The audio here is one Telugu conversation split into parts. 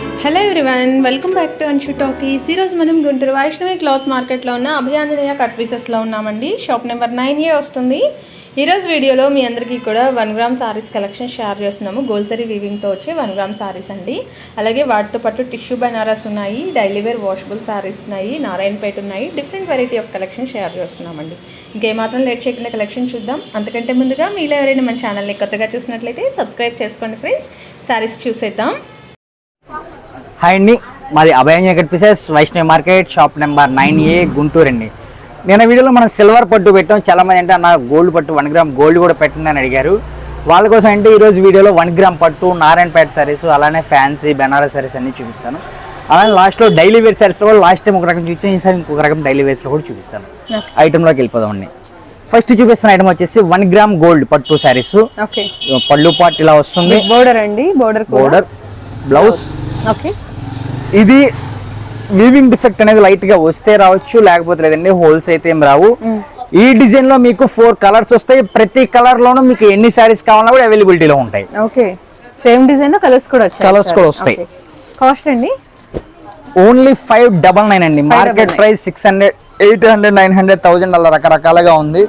Hello everyone welcome back to Anshu talkies ఈరోజు మనం గుంటూరు వైష్ణవి క్లాత్ మార్కెట్లో ఉన్న అభయాంజనేయ కట్ పీసెస్లో ఉన్నామండి. షాప్ నెంబర్ నైన్ ఏ వస్తుంది. ఈరోజు వీడియోలో మీ అందరికీ కూడా one gram sarees collection share చేస్తున్నాము. గోల్సరీ వీవింగ్తో వచ్చే వన్ గ్రామ్ సారీస్ అండి. అలాగే వాటితో పాటు టిష్యూ బనారస్ ఉన్నాయి డైలీ వేర్ వాషబుల్ సారీస్ ఉన్నాయి నారాయణపేట ఉన్నాయి. Different variety of collection share చేస్తున్నామండి. ఇంకేమాత్రం లేట్ చేయకుండా కలెక్షన్ చూద్దాం. అంతకంటే ముందుగా మీలో ఎవరైనా మన ఛానల్ని కొత్తగా చూసినట్లయితే సబ్స్క్రైబ్ చేసుకోండి ఫ్రెండ్స్ సారీస్ చూసేద్దాం. హాయ్ అండి. మాది Abhayam cut pieces Vaishnavi market shop number nine A Guntur అండి. నేను వీడియోలో మనం సిల్వర్ పట్టు పెట్టాం. చాలా మంది అంటే నా గోల్డ్ పట్టు వన్ గ్రామ్ గోల్డ్ కూడా పెట్టండి అని అడిగారు. వాళ్ళ కోసం అంటే ఈరోజు వీడియోలో వన్ గ్రామ్ పట్టు నారాయణపేట సారీస్ అలానే ఫ్యాన్సీ బెనారస్ సారీస్ అన్ని చూపిస్తాను. అలానే లాస్ట్లో డైలీ వేర్ సారీస్లో కూడా లాస్ట్ టైం ఒక రకం చూపించాను ఈసారి ఇంకొక రకం డైలీ వేర్స్లో కూడా చూపిస్తాను. ఐటెంలోకి వెళ్ళిపోదామండి ఫస్ట్ చూపిస్తున్న ఐటమ్ వచ్చేసి వన్ గ్రామ్ గోల్డ్ పట్టు శారీస్ ఓకే పళ్ళు పాట్ ఇలా వస్తుంది. బోర్డర్ అండి? బోర్డర్ బోర్డర్ బ్లౌజ్ ఓకే ఇది వీవింగ్ డిఫెక్ట్ అనేది లైట్గా వస్తే రావచ్చు లేకపోతే లేదండి హోల్స్ అయితే ఏం రావు. ఈ డిజైన్లో మీకు ఫోర్ కలర్స్ వస్తాయి. ప్రతి కలర్ లోనూ మీకు ఎన్ని శారీస్ కావాలన్నా కూడా అవైలబిలిటీలో ఉంటాయి. ఓకే. సేమ్ డిజైన్ కలర్స్ కూడా వచ్చాయి. Colours కూడా వస్తాయి. కాస్ట్ అండి? ఓన్లీ ఫైవ్ డబల్ నైన్ అండి. Market price six hundred eight hundred nine hundred thousand అలా రకరకాలుగా ఉంది.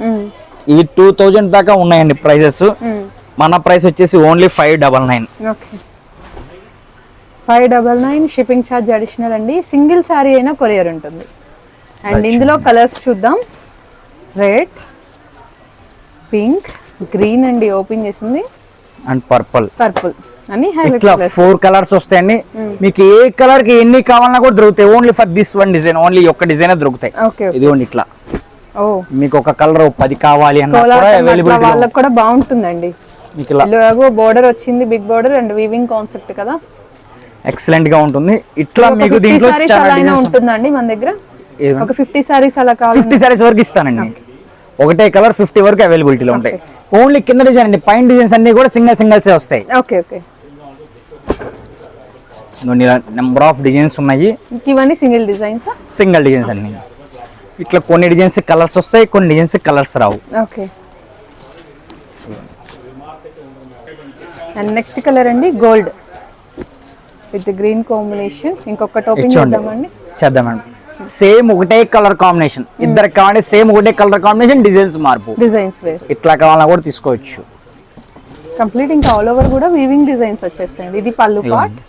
ఈ టూ థౌజండ్ దాకా ఉన్నాయండి ప్రైసెస్ మన ప్రైస్ వచ్చేసి only five double nine okay. Five double nine shipping charge additional అండి. సింగిల్ శారీ అయినా కొరియర్ ఉంటుంది. అండ్ ఇందులో కలర్స్ చూద్దాం. రెడ్ పింక్ గ్రీన్ అండి ఓపెన్ చేసింది. And purple. పర్పుల్. అని ఇట్లా ఫోర్ కలర్స్ వస్తాయండి. మీకు ఏ కలర్కి ఎన్ని కావాలన్నా కూడా దొరుకుతాయి. Only for this one design only ఒక్క డిజైన్ దొరుకుతాయి. ఓకే ఇదిగోండి ఇట్లా. ఓ. మీకు ఒక కలర్ పది కావాలి అన్నా వాళ్ళకి కూడా బాగుంటుందండి. మీకు ఇలాగో బోర్డర్ వచ్చింది big border and weaving concept కదా. ఎక్సలెంట్గా ఉంటుంది. ఇట్లా మీకు దీంట్లో ఉంటుందండి మన దగ్గర? ఒక ఫిఫ్టీ సారీస్ అలా కావాలి ఫిఫ్టీ సారీస్ వరకు ఇస్తానండి. ఒకటే కలర్ ఫిఫ్టీ వరకు అవైలబిలిటీలో ఉంటాయి. ఓన్లీ కింద డిజైన్ అండి. పైన డిజైన్స్ అన్ని కూడా సింగిల్ సింగిల్స్ వస్తాయి. Okay okay number of designs ఉన్నాయి. ఇవన్నీ సింగిల్ డిజైన్స్ సింగిల్ డిజైన్స్ అన్ని. ఇట్లా కొన్ని డిజైన్స్ కలర్స్ వస్తాయి కొన్ని డిజైన్స్ కలర్స్ రావు. ఓకే అండ్ నెక్స్ట్ కలర్ అండి గోల్డ్ విత్ గ్రీన్ కాంబినేషన్. ఇంకొకటి ఓపెన్ చేద్దామండి. చేద్దామండి. సేమ్ ఒకటే కలర్ కాంబినేషన్. ఇద్దరికి కావాలంటే సేమ్ ఒకటే కలర్ కాంబినేషన్ డిజైన్స్ మార్పు. డిజైన్స్ వేరు. ఇట్లా కావాలన్నా కూడా తీసుకోవచ్చు. కంప్లీట్ ఇంకా ఆల్ ఓవర్ కూడా వీవింగ్ డిజైన్స్ వచ్చేస్తాయండి. ఇది పళ్ళు పార్ట్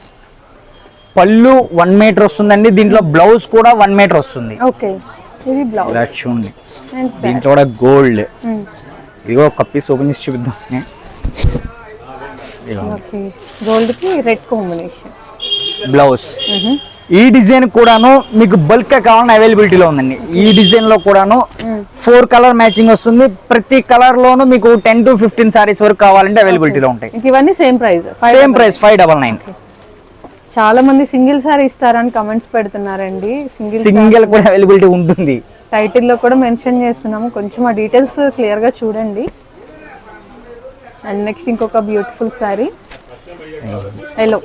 పళ్ళు వన్ మీటర్ వస్తుందండి. దీంట్లో బ్లౌజ్ కూడా వన్ మీటర్ వస్తుంది. ఓకే. ఇది బ్లౌజ్ ఇలా చూడండి. దీంట్లో కూడా గోల్డ్ ఇదిగో ఒక పీస్ ఓపెన్ చేసి చూపిద్దాం. ఓకే. గోల్డ్కి రెడ్ కాంబినేషన్ బ్లౌజ్. ఈ డిజైన్ కూడాను మీకు బల్క్గా కావాలని అవైలబిలిటీలో ఉందండి. ఈ డిజైన్లో కూడాను ఫోర్ కలర్ మ్యాచింగ్ వస్తుంది. ప్రతి కలర్ లోను మీకు టెన్ టు ఫిఫ్టీన్ సారీస్ వరకు కావాలంటే అవైలబిలిటీలో ఉంటాయి. ఇవన్నీ same price. Same price five double nine చాలా మంది సింగిల్ సారీ ఇస్తారని కమెంట్స్ పెడుతున్నారండి. సింగిల్ సింగిల్ కూడా అవైలబిలిటీ ఉంటుంది. టైటిల్లో కూడా మెన్షన్ చేస్తున్నాము. కొంచెం ఆ డీటెయిల్స్ క్లియర్గా చూడండి. అండ్ నెక్స్ట్ ఇంకొక బ్యూటిఫుల్ శారీ ఎల్లో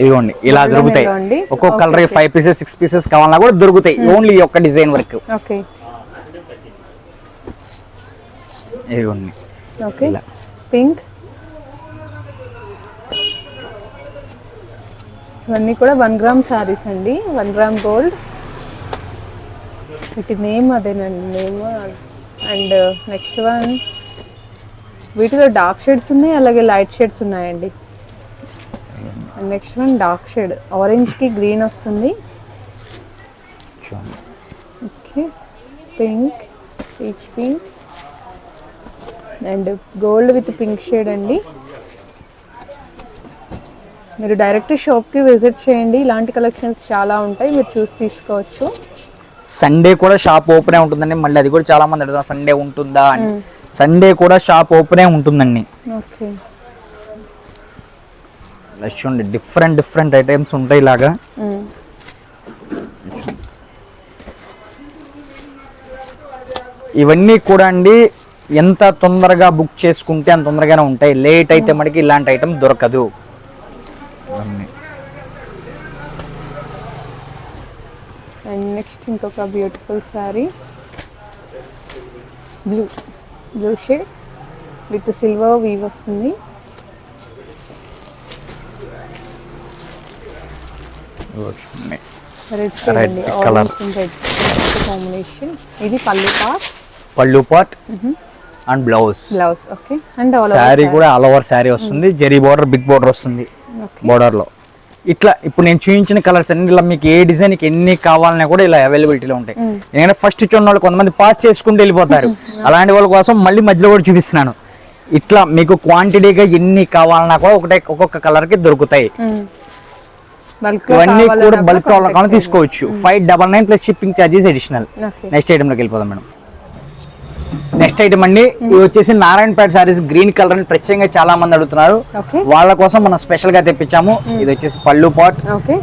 ఇదిగోండి ఇలా దొరుకుతాయి. ఒక్కొక్క colour five pieces six pieces కావాలన్నా కూడా దొరుకుతాయి. ఓన్లీ ఒక్క డిజైన్ వరకు. ఓకే. ఇదిగోండి ఇలా. పింక్. ఇవన్నీ కూడా వన్ గ్రామ్ శారీస్ అండి. One gram gold. వీటి నేమ్ అదేనండి. Name and next one. వీటిలో డార్క్ షేడ్స్ ఉన్నాయి అలాగే లైట్ షేడ్స్ ఉన్నాయండి. And next one dark shade ఆరెంజ్కి green వస్తుంది. Okay pink peach pink and gold with pink shade అండి. మీరు డైరెక్ట్ షాప్కి విజిట్ చేయండి. ఇలాంటి కలెక్షన్స్ చాలా ఉంటాయి. మీరు చూసి తీసుకోవచ్చు. సండే కూడా షాప్ ఓపెనే ఉంటుందండి. మళ్ళీ అది కూడా చాలా మంది అడుగుతారు సండే ఉంటుందా? అని. సండే కూడా షాప్ ఓపెనే ఉంటుందండి. ఓకే చూడండి డిఫరెంట్ డిఫరెంట్ ఐటమ్స్ ఉంటాయి ఇలాగా. ఇవన్నీ కూడా అండి ఎంత తొందరగా బుక్ చేసుకుంటే అంత తొందరగానే ఉంటాయి. లేట్ అయితే మనకి ఇలాంటి ఐటమ్ దొరకదు. అండ్ నెక్స్ట్ ఇంకొక beautiful sari blue blue shade with silver weave వస్తుంది. రెడ్ అండి colour. ఆరెంజ్ రెడ్ కాంబినేషన్ ఇది pallu part pallu part and blouse blouse okay and sari కూడా ఆల్ ఓవర్ శారీ వస్తుంది. జరీ బార్డర్ బిగ్ బార్డర్ వస్తుంది బార్డర్లో. ఇట్లా ఇప్పుడు నేను చూపించిన కలర్స్ అన్ని ఇలా మీకు ఏ డిజైన్కి ఎన్ని కావాలన్నా కూడా ఇలా అవైలబిలిటీలో ఉంటాయి. ఎందుకంటే ఫస్ట్ చూన్న వాళ్ళు కొంతమంది పాస్ చేసుకుంటూ వెళ్ళిపోతారు. అలాంటి వాళ్ళ కోసం మళ్ళీ మధ్యలో కూడా చూపిస్తున్నాను. ఇట్లా మీకు క్వాంటిటీగా ఎన్ని కావాలన్నా కూడా ఒకటే ఒక్కొక్క కలర్కి దొరుకుతాయి. ఇవన్నీ కూడా బల్క్ కావాలన్నా తీసుకోవచ్చు five double nine plus shipping charges additional next ఐటమ్లోకి వెళ్ళిపోదాం మేడం. నెక్స్ట్ ఐటమ్ అండి ఇవి వచ్చేసి నారాయణపేట సారీస్ గ్రీన్ కలర్ అని ప్రత్యేకంగా చాలా మంది అడుగుతున్నారు వాళ్ళ కోసం మనం స్పెషల్గా తెప్పించాము. ఇది వచ్చేసి పళ్ళు పాట్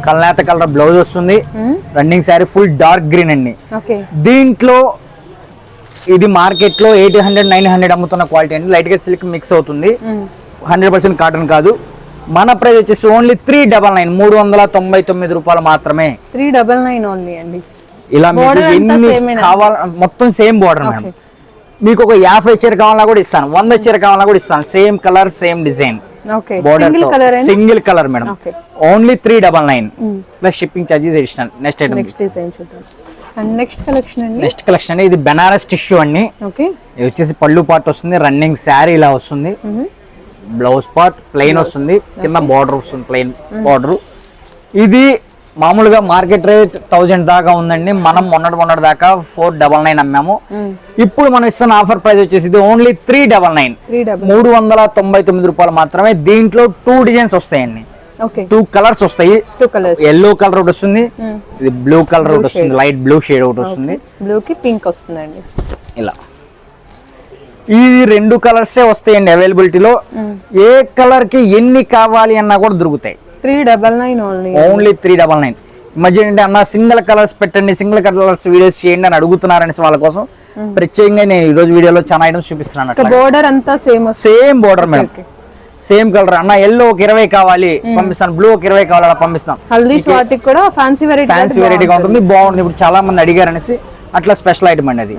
కల్నేత కలర్ బ్లౌజ్ వస్తుంది. Running sari full dark green అండి. దీంట్లో ఇది మార్కెట్లో ఎయిట్ హండ్రెడ్ నైన్ హండ్రెడ్ అమ్ముతున్న క్వాలిటీ అండి. లైట్గా సిల్క్ మిక్స్ అవుతుంది. హండ్రెడ్ పర్సెంట్ కాటన్ కాదు. మన ప్రైస్ వచ్చేసి ఓన్లీ త్రీ డబల్ నైన్ మూడు వందల తొంభై తొమ్మిది రూపాయలు మాత్రమే. త్రీ డబల్ నైన్ ఓన్లీ అండి. ఇలా మీకు ఎన్ని? కావాల మొత్తం సేమ్ బార్డర్ మేడం మీకు ఒక యాభై చీర కావాలన్నా కూడా ఇస్తాను వంద చీర కావాలన్నా కూడా ఇస్తాను. Same colour same design border single colour అండి single colour madam only three double nine plus shipping charges additional next item next collection అండి? నెక్స్ట్ కలెక్షన్ అండి. ఇది బెనారస్ టిష్యూ అండి. ఓకే. ఇది వచ్చేసి పళ్ళు పార్ట్ వస్తుంది. రన్నింగ్ శారీ ఇలా వస్తుంది. బ్లౌజ్ పార్ట్ ప్లెయిన్ వస్తుంది. కింద బార్డర్ వస్తుంది ప్లెయిన్ బార్డర్. ఇది మామూలుగా మార్కెట్ రేట్ థౌజండ్ దాకా ఉందండి. మనం మొన్నటి మొన్నటి దాకా ఫోర్ డబల్ నైన్ అమ్మాము. ఇప్పుడు మనం ఇస్తున్న ఆఫర్ ప్రైస్ వచ్చేసి ఇది ఓన్లీ త్రీ డబల్ నైన్. మూడు వందల తొంభై తొమ్మిది రూపాయలు మాత్రమే దీంట్లో టూ డిజైన్స్ వస్తాయండి. టూ కలర్స్ వస్తాయి. ఎల్లో కలర్ ఒకటి వస్తుంది. ఇది బ్లూ కలర్ ఒకటి వస్తుంది. లైట్ బ్లూ షేడ్ ఒకటి వస్తుంది. బ్లూ కి పింక్ వస్తుందండి. ఇలా. ఈ రెండు కలర్సే వస్తాయండి అవైలబిలిటీలో. ఏ కలర్కి ఎన్ని కావాలి అన్నా కూడా దొరుకుతాయి. Three double nine only. Only three double nine. మధ్య ఏంటంటే అన్న సింగిల్ కలర్స్ పెట్టండి సింగిల్ కలర్స్ వీడియోస్ చేయండి అని అడుగుతున్నారనేసి వాళ్ళ కోసం ప్రత్యేకంగా నేను ఈ రోజు వీడియోలో చాలా ఐటమ్స్ చూపిస్తున్నాను బోర్డర్ అంతా same same border madam. Same colour అన్న ఎల్లో ఒక ఇరవై కావాలి పంపిస్తాను. బ్లూ ఒక ఇరవై కావాలి అలా పంపిస్తాం. హల్దీస్ వాటికి కూడా ఫ్యాన్సీ వెరైటీ ఫ్యాన్సీ వెరైటీగా ఉంటుంది బాగుంటుంది. ఇప్పుడు చాలా మంది అడిగారు అనేసి అట్లా స్పెషల్ ఐటమ్ అండి అది.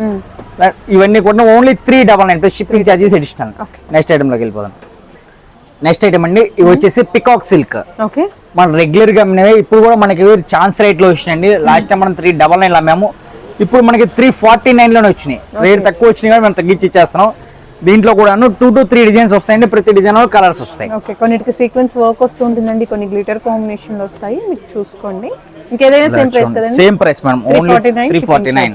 ఇవన్నీ కూడా only three double nine plus shipping charges additional. Next ఐటమ్లోకి వెళ్ళిపోదాం. నెక్స్ట్ ఐటమ్ అండి ఇవి వచ్చేసి పికాక్ సిల్క్ ఓకే మనం రెగ్యులర్గా అమ్మినవి ఇప్పుడు కూడా మనకి ఛాన్స్ రేట్లో వచ్చినాయండి. లాస్ట్ టైం మనం త్రీ డబల్ నైన్ అమ్మాము. ఇప్పుడు మనకి త్రీ ఫార్టీ నైన్లోనే వచ్చినాయి. రేట్ తక్కువ వచ్చినాయి కానీ మనం తగ్గించి ఇచ్చేస్తున్నాం. దీంట్లో కూడా టూ టు త్రీ డిజైన్స్ వస్తాయండి. ప్రతి డిజైన్లో కలర్స్ వస్తాయి. ఓకే కొన్నిటికి సీక్వెన్స్ వర్క్ వస్తుంటుందండి. కొన్ని గ్లిటర్ కాంబినేషన్ వస్తాయి. మీరు చూసుకోండి. ఇంకేదైనా same price same price madam only three forty nine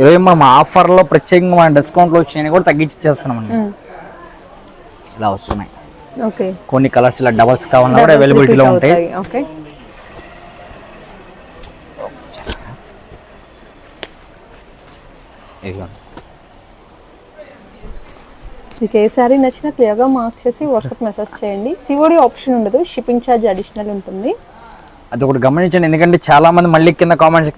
ఇరవై మనం ఆఫర్లో ప్రత్యేకంగా మన డిస్కౌంట్లో వచ్చినాయి కూడా తగ్గించి ఇచ్చేస్తున్నాం అండి ఇలా వస్తున్నాయి. ఓకే. కొన్ని కలర్స్ ఇలా డబల్స్ కావాలన్నా కూడా అవైలబిలిటీలో ఉంటాయి. ఓకే. మీకు ఏ సారీ నచ్చినా క్లియర్గా మార్క్ చేసి వాట్సాప్ మెసేజ్ చేయండి. సిఓడి ఆప్షన్ ఉండదు. షిప్పింగ్ ఛార్జ్ అడిషనల్ ఉంటుంది. అది ఒకటి గమనించండి. ఎందుకంటే చాలా మంది మళ్ళీ కింద కామెంట్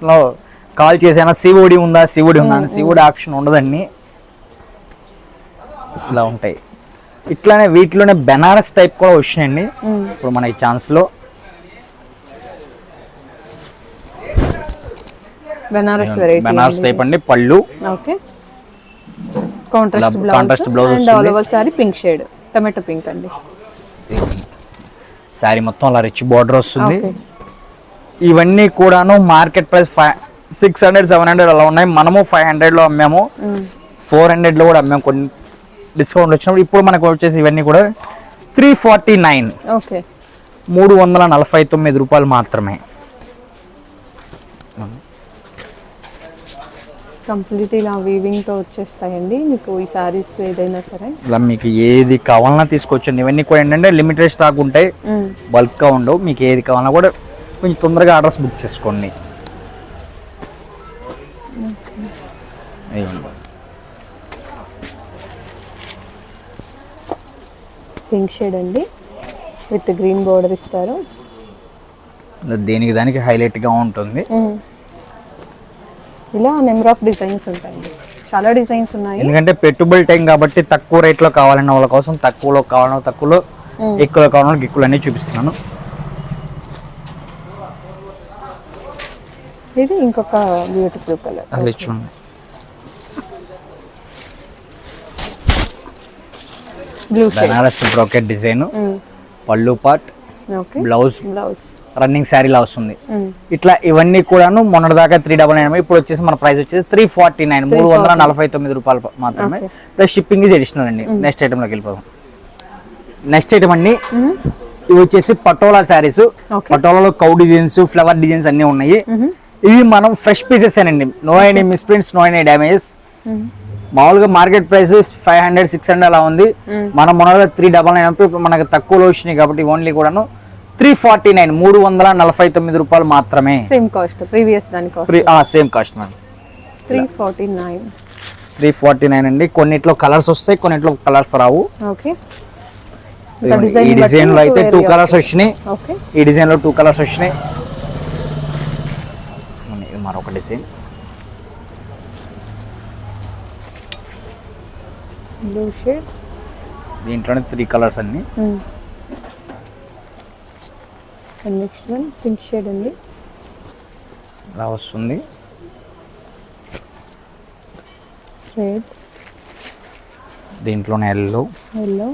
కాల్ చేసానా సిఓడి ఉందా? సిఓడి ఉందా అని సిఓడి ఆప్షన్ ఉండదండి. ఇలా ఉంటాయి. ఇట్లానే వీటిలోనే బెనారస్ టైప్ కూడా వచ్చినాయండి. ఇప్పుడు మన ఈ ఛాన్స్లో బెనారస్ వెరైటీ బెనారస్ టైప్ అండి పళ్ళు. Okay. Contrast blouse blouse and all వస్తుంది. Over sari pink shade tomato pink అండి. శారీ మొత్తం అలా రిచ్ బార్డర్ వస్తుంది ఇవన్నీ కూడాను market price five six hundred seven hundred అలా ఉన్నాయి. మనము ఫైవ్ హండ్రెడ్లో అమ్మాము ఫోర్ హండ్రెడ్లో కూడా అమ్మాము. కొన్ని డిస్కౌంట్ వచ్చినప్పుడు ఇప్పుడు మనకు వచ్చేసి ఇవన్నీ కూడా త్రీ ఫార్టీ నైన్. ఓకే. మూడు వందల నలభై తొమ్మిది రూపాయలు మాత్రమే. కంప్లీట్ ఇలా వీవింగ్తో వచ్చేస్తాయండి. మీకు ఈ సారీస్ ఏదైనా సరే. ఇలా మీకు ఏది కావాలన్నా తీసుకోవచ్చండి ఇవన్నీ కూడా ఏంటంటే లిమిటెడ్ స్టాక్ ఉంటాయి. మ్మ్. బల్క్గా ఉండవు. మీకు ఏది కావాలన్నా కూడా కొంచెం తొందరగా ఆర్డర్స్ బుక్ చేసుకోండి. పింక్ షేడ్ అండి. విత్ గ్రీన్ బోర్డర్ ఇస్తారు. దేనికి దానికి హైలైట్గా ఉంటుంది. ఇలా నెంబర్ ఆఫ్ డిజైన్స్ ఉంటాయండి. చాలా డిజైన్స్ ఉన్నాయి. ఎందుకంటే పెట్టుబడి టైం కాబట్టి తక్కువ రేట్లో కావాలన్న వాళ్ళ కోసం తక్కువలో కావాలన్నా తక్కువలో ఎక్కువలో కావాలన్నా ఎక్కువలో అన్నీ చూపిస్తున్నాను. ఇది ఇంకొక బ్యూటిఫుల్ కలర్ ఇది చూడండి. Blue Banaras brocade design pallu part blouse blouse running sari లా వస్తుంది. ఇట్లా ఇవన్నీ కూడాను మొన్నటి దాకా త్రీ డబల్ నైన్ ఇప్పుడు వచ్చేసి మన ప్రైస్ వచ్చేసి త్రీ ఫార్టీ నైన్ మూడు వందల నలభై తొమ్మిది రూపాయలు మాత్రమే. ప్లస్ షిప్పింగ్ ఇస్ అడిషనల్ అండి. నెక్స్ట్ ఐటమ్లోకి వెళ్ళిపోదాం. నెక్స్ట్ ఐటమ్ అండి. ఇవి వచ్చేసి పటోలా శారీస్. పటోలాలో కౌ డిజైన్స్ ఫ్లవర్ డిజైన్స్ అన్ని ఉన్నాయి. ఇవి మనం ఫ్రెష్ పీసెస్ అండి no any misprints no any damages మామూలుగా market price five hundred six hundred అలా ఉంది. మనం మొన్న త్రీ డబల్ నైన్ ఇప్పుడు మనకు తక్కువలో వచ్చినాయి కాబట్టి ఓన్లీ కూడాను త్రీ ఫార్టీ నైన్ మూడు వందల నలభై తొమ్మిది రూపాయలు మాత్రమే. సేమ్ కాస్ట్ ప్రీవియస్ దాని cost same cost ma'am three forty nine three forty nine అండి. కొన్నిట్లో కలర్స్ వస్తాయి కొన్నిట్లో కలర్స్ రావు. ఓకే ఈ డిజైన్లో అయితే టూ కలర్స్ వచ్చినాయి. ఓకే ఈ డిజైన్లో టూ కలర్స్ వచ్చినాయి. మరొక డిజైన్ బ్లూ షేడ్. దీంట్లోనే త్రీ కలర్స్ అన్ని. నెక్స్ట్ వన్ పింక్ షేడ్ ఉంది. ఇలా వస్తుంది. రెడ్ దీంట్లోనే yellow yellow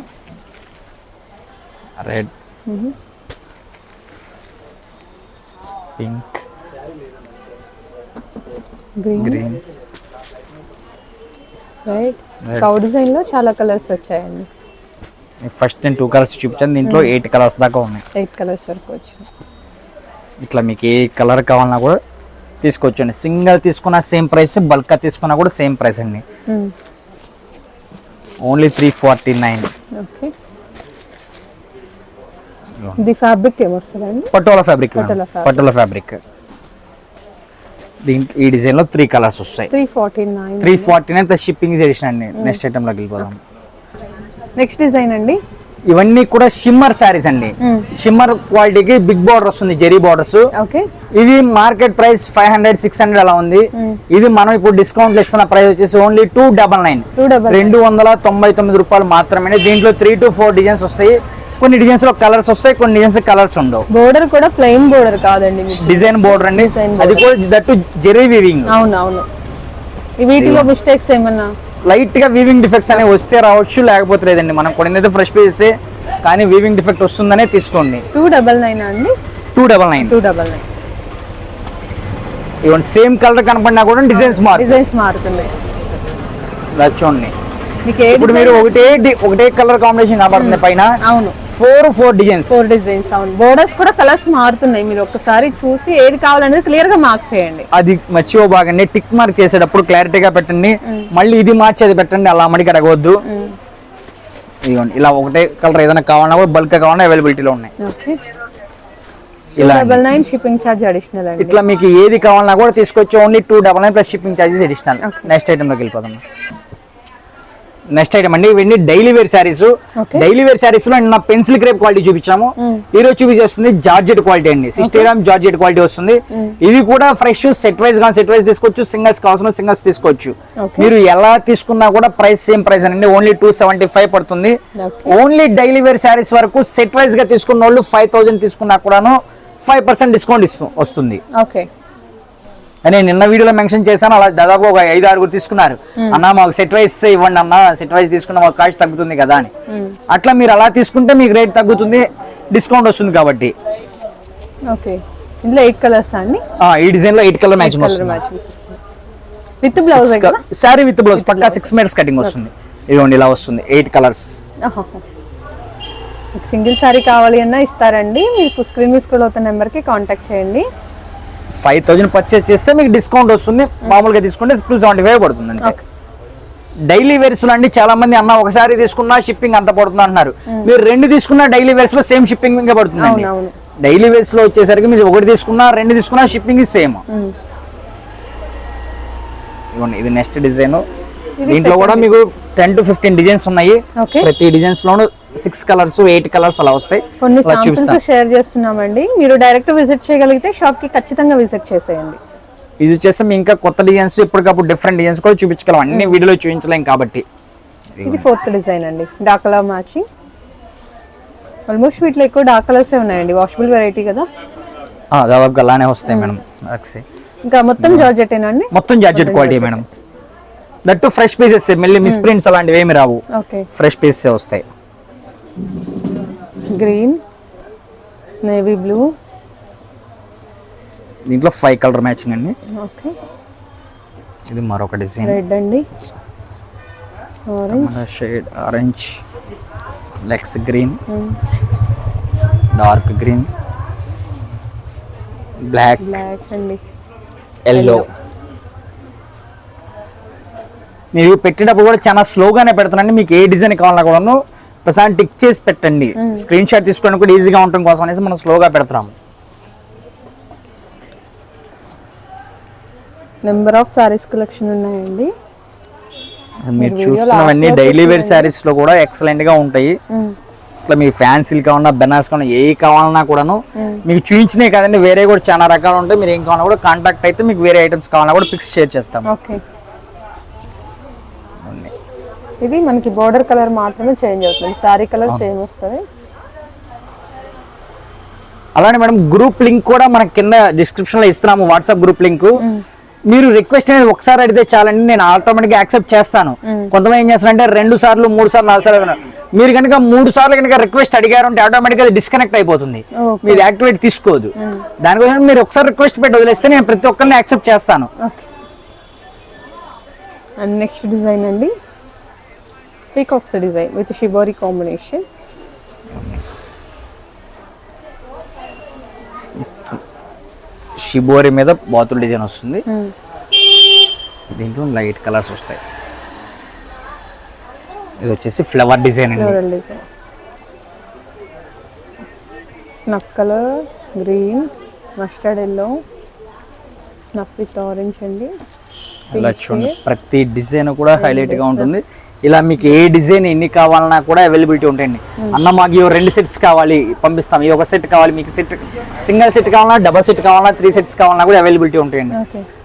red pink green green Red. Cow డిజైన్లో చాలా కలర్స్ వచ్చాయండి. ఫస్ట్ నేను టూ కలర్స్ చూపించాను దీంట్లో ఎయిట్ కలర్స్ దాకా ఉన్నాయి. ఎయిట్ కలర్స్ వరకు వచ్చాయి. ఇట్లా మీకు ఏ కలర్ కావాలన్నా కూడా తీసుకోవచ్చండి. సింగిల్ తీసుకున్న సేమ్ ప్రైస్ బల్క్ తీసుకున్నా కూడా సేమ్ ప్రైస్ అండి. Only three forty nine okay ఇది ఫ్యాబ్రిక్ ఏమొస్తుందండి పటోలా ఫ్యాబ్రిక్. పటోలా ఫ్యాబ్రిక్ దీంట్లో ఈ డిజైన్లో త్రీ కలర్స్ వస్తాయి. Three forty nine three forty nine plus shipping edition అండి నెక్స్ట్ ఐటమ్లోకి వెళ్ళిపోదాం. నెక్స్ట్ డిజైన్ అండి? ఇవన్నీ కూడా షిమ్మర్ శారీస్ అండి. షిమ్మర్ క్వాలిటీకి బిగ్ బార్డర్ వస్తుంది జెరీ బార్డర్స్ ఓకే ఇది market price five hundred six hundred అలా ఉంది. ఇది మనం ఇప్పుడు డిస్కౌంట్ ఇస్తున్న ప్రైస్ వచ్చేసి ఓన్లీ టూ డబల్ నైన్ రెండు వందల తొంభై తొమ్మిది రూపాయలు మాత్రమే. దీంట్లో త్రీ టు ఫోర్ డిజైన్స్ వస్తాయి. కొన్ని డిజైన్స్లో కలర్స్ వస్తాయి కొన్ని డిజైన్స్ కలర్స్ ఉండవు. బోర్డర్ కూడా ప్లెయిన్ బోర్డర్ కాదండి డిజైన్ బోర్డర్ అండి. అది కూడా దట్టు జెరీ వీవింగ్ అవును అవును ఈ వీటిలో మిస్టేక్స్ ఏమన్నా? లైట్గా వీవింగ్ డిఫెక్ట్స్ అనేవి వస్తే రావచ్చు లేకపోతే లేదండి. మనం కొనిందైతే ఫ్రెష్ పీసెస్ కానీ వీవింగ్ డిఫెక్ట్ వస్తుందనే తీసుకోండి. టూ డబల్ నైన్ అండి? Two double nine two double nine even same colour కనపడినా కూడా డిజైన్స్ మారు డిజైన్స్ మారుతున్నాయి. చూడండి ఇప్పుడు మీరు ఒకటే ఒకటే కలర్ కాంబినేషన్ కనబడుతుంది పైన. అవును. Four four designs four designs అవును. బోర్డర్స్ కూడా కలర్స్ మారుతున్నాయి. మీరు ఒక్కసారి చూసి ఏది కావాలనేది క్లియర్గా మార్క్ చేయండి. అది మర్చిపోబాగండి టిక్ మార్క్ చేసేటప్పుడు క్లారిటీగా పెట్టండి. మళ్ళీ ఇది మార్చి అది పెట్టండి. అలా మడికి అడగవద్దు. ఇదిగోండి ఇలా ఒకటే కలర్ ఏదైనా కావాలన్నా కూడా బల్క్ కావాలన్నా అవైలబిలిటీలో ఉన్నాయి. ఇలా double nine shipping charge additional అండి. ఇట్లా మీకు ఏది కావాలన్నా కూడా తీసుకొచ్చి only two double nine plus shipping charges additional. Next ఐటమ్లోకి వెళ్ళిపోదాం. నెక్స్ట్ ఐటమ్ అండి ఇవన్నీ daily wear saris. Daily wear శారీస్లో నిన్న పెన్సిల్ క్రేప్ క్వాలిటీ చూపించాము ఈ రోజు చూపించేస్తుంది జార్జెట్ క్వాలిటీ అండి. సిక్స్టీ గ్రామ్ జార్జెట్ క్వాలిటీ వస్తుంది. ఇవి కూడా ఫ్రెష్ సెట్ వైజ్గా సెట్ వైజ్ తీసుకోవచ్చు. సింగల్స్ కావాల్సిన సింగల్స్ తీసుకోవచ్చు. మీరు ఎలా తీసుకున్నా కూడా ప్రైస్ సేమ్ ప్రైస్ అండి. ఓన్లీ టూ సెవెంటీ ఫైవ్ పడుతుంది. ఓన్లీ డైలీ వేర్ శారీస్ వరకు సెట్ వైజ్గా తీసుకున్న వాళ్ళు ఫైవ్ థౌసండ్ తీసుకున్నా కూడాను ఫైవ్ పర్సెంట్ డిస్కౌంట్ ఇస్తూ వస్తుంది. ఓకే అని నిన్న వీడియోలో మెన్షన్ చేశాను. అలా దాదాపు ఒక ఐదు ఆరుగురు తీసుకున్నారు అన్న మాకు సెట్ వైజ్ ఇవ్వండి అన్న సెట్ వైజ్ తీసుకున్న మాకు కాస్ట్ తగ్గుతుంది కదా అని. అట్లా మీరు అలా తీసుకుంటే మీకు రేట్ తగ్గుతుంది డిస్కౌంట్ వస్తుంది కాబట్టి. ఓకే. ఇందులో ఎయిట్ కలర్స్ అండి? ఆ, ఈ డిజైన్లో ఎయిట్ కలర్ మ్యాచింగ్ కలర్ వస్తుంది. విత్ బ్లౌజ్ కదా శారీ విత్ బ్లౌజ్ పక్కా సిక్స్ మీటర్స్ కటింగ్ వస్తుంది. ఇదిగోండి ఇలా వస్తుంది. ఎయిట్ కలర్స్ సింగిల్ సారీ కావాలి అన్నా ఇస్తారండి. మీకు స్క్రీన్ మీద స్కూల్ అవుతున్న నెంబర్కి కాంటాక్ట్ చేయండి. ఫైవ్ థౌసండ్ పర్చేస్ చేస్తే మీకు డిస్కౌంట్ వస్తుంది. మామూలుగా తీసుకుంటే టూ సెవెంటీ ఫైవ్ పడుతుంది అంతే. డైలీ వేర్స్ అండి చాలా మంది అన్న ఒకసారి తీసుకున్నా షిప్పింగ్ అంత పడుతుంది అంటున్నారు. మీరు రెండు తీసుకున్నా డైలీ వేర్స్లో సేమ్ షిప్పింగ్ ఇంకా అవునవును. డైలీ వేర్స్లో వచ్చేసరికి మీరు ఒకటి తీసుకున్నా రెండు తీసుకున్నా షిప్పింగ్ సేమ్ ఇది నెక్స్ట్ డిజైన్ దీంట్లో కూడా మీకు టెన్ టు ఫిఫ్టీన్ డిజైన్స్ ఉన్నాయి. ప్రతి డిజైన్స్ లోను సిక్స్ కలర్స్ ఎయిట్ కలర్స్ అలా వస్తాయి. కొన్ని షేర్ చేస్తున్నామండి. మీరు డైరెక్ట్ విజిట్ చేయగలిగితే షాప్కి ఖచ్చితంగా విజిట్ చేసేయండి. ఇది వచ్చేసి మేము ఇంకా కొత్త డిజైన్స్ ఎప్పటికప్పుడు డిఫరెంట్ డిజైన్స్ కూడా చూపించగలం. అన్ని వీడియోలో చూపించలేం కాబట్టి. ఇది ఫోర్త్ డిజైన్ అండి. డార్క్ కలర్ మ్యాచింగ్ ఆల్మోస్ట్ వీటిలో ఎక్కువ డార్క్ కలర్స్ ఉన్నాయండి. వాషబుల్ వెరైటీ కదా? ఆ, దాదాపుగా అలానే వస్తాయి మేడం అక్సే. ఇంకా మొత్తం జార్జెటేనండి మొత్తం georgette quality madam. That fresh pieces మళ్ళీ మిస్ ప్రింట్స్ అలాంటివి ఏమి రావు. ఓకే ఫ్రెష్ పీసెస్ వస్తాయి. గ్రీన్ నేవీ బ్లూ దీంట్లో ఫైవ్ కలర్ మ్యాచింగ్ అండి. ఓకే ఇది మరొక డిజైన్ రెడ్ అండి. Orange shade orange లెక్స్ green dark green black black అండి. ఎల్లో మీరు పెట్టేటప్పుడు కూడా చాలా స్లోగానే పెడుతున్నాండి మీకు ఏ డిజైన్ కావాలన్నా కూడాను ప్రసాద్ టిక్ చేసి పెట్టండి. స్క్రీన్ షాట్ తీసుకోవడానికి కూడా ఈజీగా ఉండటం కోసం అనేసి మనం స్లోగా పెడుతున్నాము నెంబర్ ఆఫ్ సారీస్ కలెక్షన్ ఉన్నాయండి. మీరు చూస్తున్నవన్నీ డైలీ వేర్. శారీస్లో కూడా ఎక్సలెంట్గా ఉంటాయి. ఇట్లా మీ ఫ్యాన్సీలు కావాలన్నా బెనాస్ కావాలన్నా ఏ కావాలన్నా కూడాను మీకు చూపించినాయి కదండి వేరే కూడా చాలా రకాలు ఉంటాయి. మీరు ఏం కావాలన్నా కూడా కాంటాక్ట్ అయితే మీకు వేరే ఐటమ్స్ కావాలన్నా కూడా పిక్స్ షేర్ చేస్తాం. ఓకే ఇది మనకి బోర్డర్ కలర్ మాత్రమే చేంజ్ అవుతుంది. సారీ కలర్ సేమ్ వస్తుంది. అలానే మేడం గ్రూప్ లింక్ కూడా మనకి కింద డిస్క్రిప్షన్లో ఇస్తున్నాము వాట్సాప్ గ్రూప్ లింక్ మీరు రిక్వెస్ట్ అనేది ఒకసారి అడిగితే చాలండి నేను ఆటోమేటిక్ యాక్సెప్ట్ చేస్తాను. కొంతమంది ఏం చేస్తారంటే రెండు సార్లు మూడు సార్లు నాలుగు సార్లు. మీరు కనుక మూడు సార్లు కనుక రిక్వెస్ట్ అడిగారు అంటే ఆటోమేటిక్ అది డిస్కనెక్ట్ అయిపోతుంది. మీరు యాక్టివేట్ తీసుకోదు. దానికోసం మీరు ఒకసారి రిక్వెస్ట్ పెట్టి వదిలేస్తే నేను ప్రతి ఒక్కరిని యాక్సెప్ట్ చేస్తాను. నెక్స్ట్ డిజైన్ అండి. Peacocks design with shibori combination shibori మీద బాతుల్ డిజైన్ వస్తుంది. దీంట్లో లైట్ కలర్స్ వస్తాయి. ఇది వచ్చేసి ఫ్లవర్ డిజైన్ అండి. Design snuff colour green mustard yellow snuff with orange అండి. ప్రతి డిజైన్ కూడా హైలైట్గా ఉంటుంది. ఇలా మీకు ఏ డిజైన్ ఎన్ని కావాలన్నా కూడా అవైలబిలిటీ ఉంటాయండి. అన్న మాకు రెండు సెట్స్ కావాలి పంపిస్తాం. ఈ ఒక సెట్ కావాలి మీకు సెట్ సింగిల్ సెట్ కావాలన్నా డబల్ సెట్ కావాలన్నా త్రీ సెట్స్ కావాలన్నా కూడా అవైలబిలిటీ ఉంటాయండి.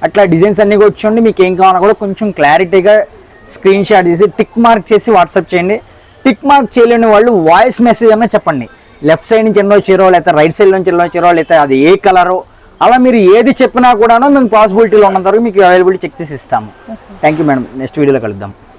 అట్లా డిజైన్స్ అన్ని కూడా చూడండి మీకు ఏం కావాలన్నా కూడా కొంచెం క్లారిటీగా స్క్రీన్ షాట్ చేసి టిక్ మార్క్ చేసి వాట్సాప్ చేయండి. టిక్ మార్క్ చేయలేని వాళ్ళు వాయిస్ మెసేజ్ అన్న చెప్పండి. లెఫ్ట్ సైడ్ నుంచి ఎన్నో చీరో లేకపోతే రైట్ సైడ్ నుంచి ఎన్నో చీరో లేకపోతే అది ఏ కలరో అలా మీరు ఏది చెప్పినా కూడాను మేము పాసిబిలిటీలో ఉన్నంత వరకు మీకు అవైలబిలిటీ చెక్ చేసి ఇస్తాము. థ్యాంక్ యూ మేడం నెక్స్ట్ వీడియోలో కలుద్దాం.